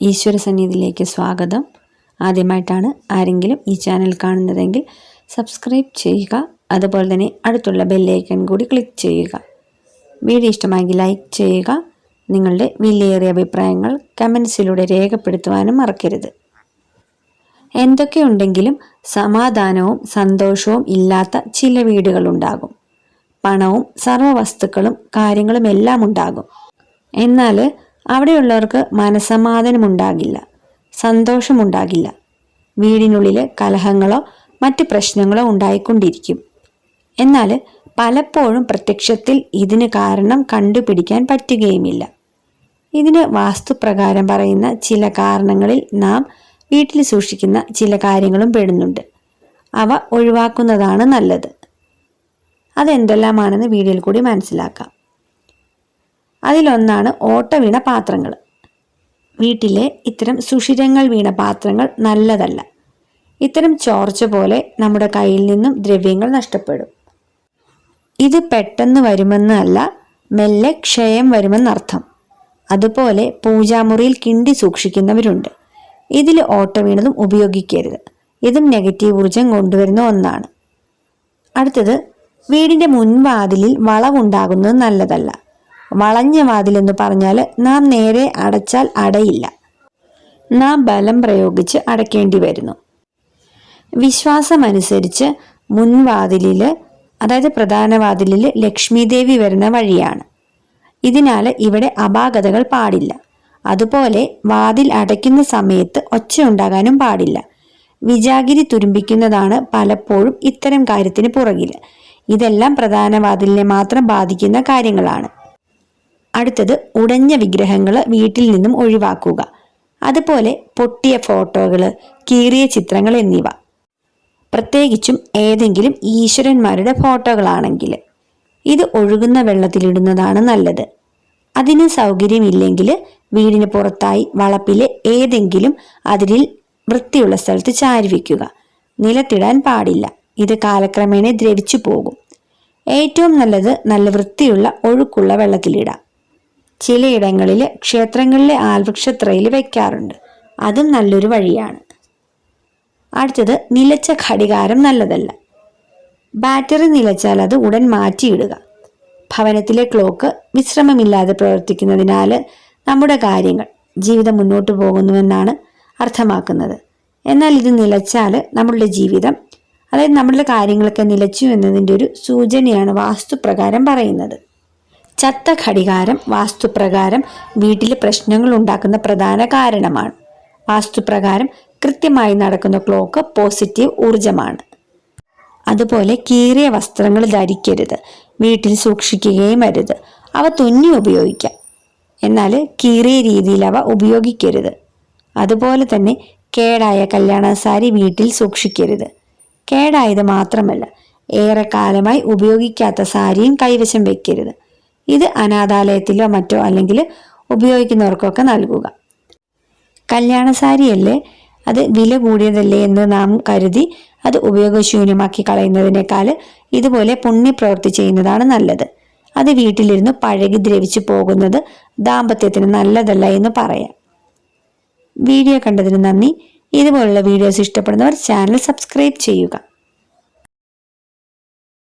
ഈശ്വര സന്നിധിയിലേക്ക് സ്വാഗതം. ആദ്യമായിട്ടാണ് ആരെങ്കിലും ഈ ചാനൽ കാണുന്നതെങ്കിൽ സബ്സ്ക്രൈബ് ചെയ്യുക. അതുപോലെ തന്നെ അടുത്തുള്ള ബെല്ലൈക്കൺ കൂടി ക്ലിക്ക് ചെയ്യുക. വീഡിയോ ഇഷ്ടമായെങ്കിൽ ലൈക്ക് ചെയ്യുക. നിങ്ങളുടെ വിലയേറിയ അഭിപ്രായങ്ങൾ കമൻസിലൂടെ രേഖപ്പെടുത്തുവാനും മറക്കരുത്. എന്തൊക്കെയുണ്ടെങ്കിലും സമാധാനവും സന്തോഷവും ഇല്ലാത്ത ചില വീടുകളുണ്ടാകും പണവും സർവവസ്തുക്കളും കാര്യങ്ങളും എല്ലാം ഉണ്ടാകും. എന്നാൽ അവിടെയുള്ളവർക്ക് മനസമാധാനമുണ്ടാകില്ല സന്തോഷമുണ്ടാകില്ല. വീടിനുള്ളിൽ കലഹങ്ങളോ മറ്റ് പ്രശ്നങ്ങളോ ഉണ്ടായിക്കൊണ്ടിരിക്കും. എന്നാൽ പലപ്പോഴും പ്രത്യക്ഷത്തിൽ ഇതിന് കാരണം കണ്ടുപിടിക്കാൻ പറ്റുകയുമില്ല. ഇതിന് വാസ്തുപ്രകാരം പറയുന്ന ചില കാരണങ്ങളിൽ നാം വീട്ടിൽ സൂക്ഷിക്കുന്ന ചില കാര്യങ്ങളും പെടുന്നുണ്ട്. അവ ഒഴിവാക്കുന്നതാണ് നല്ലത്. അതെന്തെല്ലാമാണെന്ന് വീഡിയോയിൽ കൂടി മനസ്സിലാക്കാം. അതിലൊന്നാണ് ഓട്ടവീണ പാത്രങ്ങൾ വീട്ടിലെ ഇത്തരം സുഷിരങ്ങൾ വീണ പാത്രങ്ങൾ നല്ലതല്ല. ഇത്തരം ചോർച്ച പോലെ നമ്മുടെ കയ്യിൽ നിന്നും ദ്രവ്യങ്ങൾ നഷ്ടപ്പെടും. ഇത് പെട്ടെന്ന് വരുമെന്നല്ല മെല്ലെ ക്ഷയം വരുമെന്നർത്ഥം. അതുപോലെ പൂജാമുറിയിൽ കിണ്ടി സൂക്ഷിക്കുന്നവരുണ്ട്. ഇതിൽ ഓട്ട വീണതും ഉപയോഗിക്കരുത്. ഇതും നെഗറ്റീവ് ഊർജം കൊണ്ടുവരുന്ന ഒന്നാണ്. അടുത്തത് വീടിന്റെ മുൻവാതിലിൽ വളവുണ്ടാകുന്നത് നല്ലതല്ല. വളഞ്ഞ വാതിലെന്ന് പറഞ്ഞാൽ നാം നേരെ അടച്ചാൽ അടയില്ല. നാം ബലം പ്രയോഗിച്ച് അടയ്ക്കേണ്ടി വരുന്നു. വിശ്വാസമനുസരിച്ച് മുൻവാതിലിൽ അതായത് പ്രധാന വാതിലിൽ ലക്ഷ്മിദേവി വരുന്ന വഴിയാണ്. ഇതിനാൽ ഇവിടെ അപാകതകൾ പാടില്ല. അതുപോലെ വാതിൽ അടയ്ക്കുന്ന സമയത്ത് ഒച്ച ഉണ്ടാകാനും പാടില്ല. വിജാഗിരി തുരുമ്പിക്കുന്നതാണ് പലപ്പോഴും ഇത്തരം കാര്യത്തിന് പുറകിൽ ഇതെല്ലാം പ്രധാന വാതിലിനെ മാത്രം ബാധിക്കുന്ന കാര്യങ്ങളാണ്. അടുത്തത് ഉടഞ്ഞ വിഗ്രഹങ്ങൾ വീട്ടിൽ നിന്നും ഒഴിവാക്കുക. അതുപോലെ പൊട്ടിയ ഫോട്ടോകൾ കീറിയ ചിത്രങ്ങൾ എന്നിവ. പ്രത്യേകിച്ചും ഏതെങ്കിലും ഈശ്വരന്മാരുടെ ഫോട്ടോകളാണെങ്കിൽ. ഇത് ഒഴുകുന്ന വെള്ളത്തിലിടുന്നതാണ് നല്ലത്. അതിന് സൗകര്യമില്ലെങ്കിൽ വീടിന് പുറത്തായി വളപ്പിലെ ഏതെങ്കിലും അതിരിൽ വൃത്തിയുള്ള സ്ഥലത്ത് ചാരിവിക്കുക നിലത്തിടാൻ പാടില്ല. ഇത് കാലക്രമേണ ദ്രവിച്ചു പോകും. ഏറ്റവും നല്ലത് നല്ല വൃത്തിയുള്ള ഒഴുക്കുള്ള വെള്ളത്തിലിടാം. ചിലയിടങ്ങളിൽ ക്ഷേത്രങ്ങളിലെ ആൽവൃക്ഷത്രയിൽ വയ്ക്കാറുണ്ട് അതും നല്ലൊരു വഴിയാണ്. അടുത്തത് നിലച്ച ഘടികാരം നല്ലതല്ല. ബാറ്ററി നിലച്ചാൽ അത് ഉടൻ മാറ്റിയിടുക. ഭവനത്തിലെ ക്ലോക്ക് വിശ്രമമില്ലാതെ പ്രവർത്തിക്കുന്നതിനാൽ നമ്മുടെ കാര്യങ്ങൾ ജീവിതം മുന്നോട്ട് പോകുന്നുവെന്നാണ് അർത്ഥമാക്കുന്നത്. എന്നാൽ ഇത് നിലച്ചാൽ നമ്മളുടെ ജീവിതം അതായത് നമ്മളുടെ കാര്യങ്ങളൊക്കെ നിലച്ചു എന്നതിന്റെ ഒരു സൂചനയാണ് വാസ്തുപ്രകാരം പറയുന്നത്. ചത്ത ഘടികാരം വാസ്തുപ്രകാരം വീട്ടിൽ പ്രശ്നങ്ങൾ ഉണ്ടാക്കുന്ന പ്രധാന കാരണമാണ്. വാസ്തുപ്രകാരം കൃത്യമായി നടക്കുന്ന ക്ലോക്ക് പോസിറ്റീവ് ഊർജമാണ് അതുപോലെ കീറിയ വസ്ത്രങ്ങൾ ധരിക്കരുത് വീട്ടിൽ സൂക്ഷിക്കുകയും അരുത്. അവ തുന്നി ഉപയോഗിക്കാം. എന്നാൽ കീറിയ രീതിയിൽ അവ ഉപയോഗിക്കരുത്. അതുപോലെ തന്നെ കേടായ കല്യാണ സാരി വീട്ടിൽ സൂക്ഷിക്കരുത്. കേടായത് മാത്രമല്ല ഏറെക്കാലമായി ഉപയോഗിക്കാത്ത സാരിയും കൈവശം വെക്കരുത്. ഇത് അനാഥാലയത്തിലോ മറ്റോ അല്ലെങ്കിൽ ഉപയോഗിക്കുന്നവർക്കൊക്കെ നൽകുക. കല്യാണ സാരിയല്ലേ അത് വില കൂടിയതല്ലേ എന്ന് നാം കരുതി അത് ഉപയോഗശൂന്യമാക്കി കളയുന്നതിനേക്കാൾ ഇതുപോലെ പുണ്യപ്രവൃത്തി ചെയ്യുന്നതാണ് നല്ലത്. അത് വീട്ടിലിരുന്ന് പഴകി ദ്രവിച്ചു പോകുന്നത് ദാമ്പത്യത്തിന് നല്ലതല്ല എന്ന് പറയാം. വീഡിയോ കണ്ടതിന് നന്ദി. ഇതുപോലുള്ള വീഡിയോസ് ഇഷ്ടപ്പെടുന്നവർ ചാനൽ സബ്സ്ക്രൈബ് ചെയ്യുക.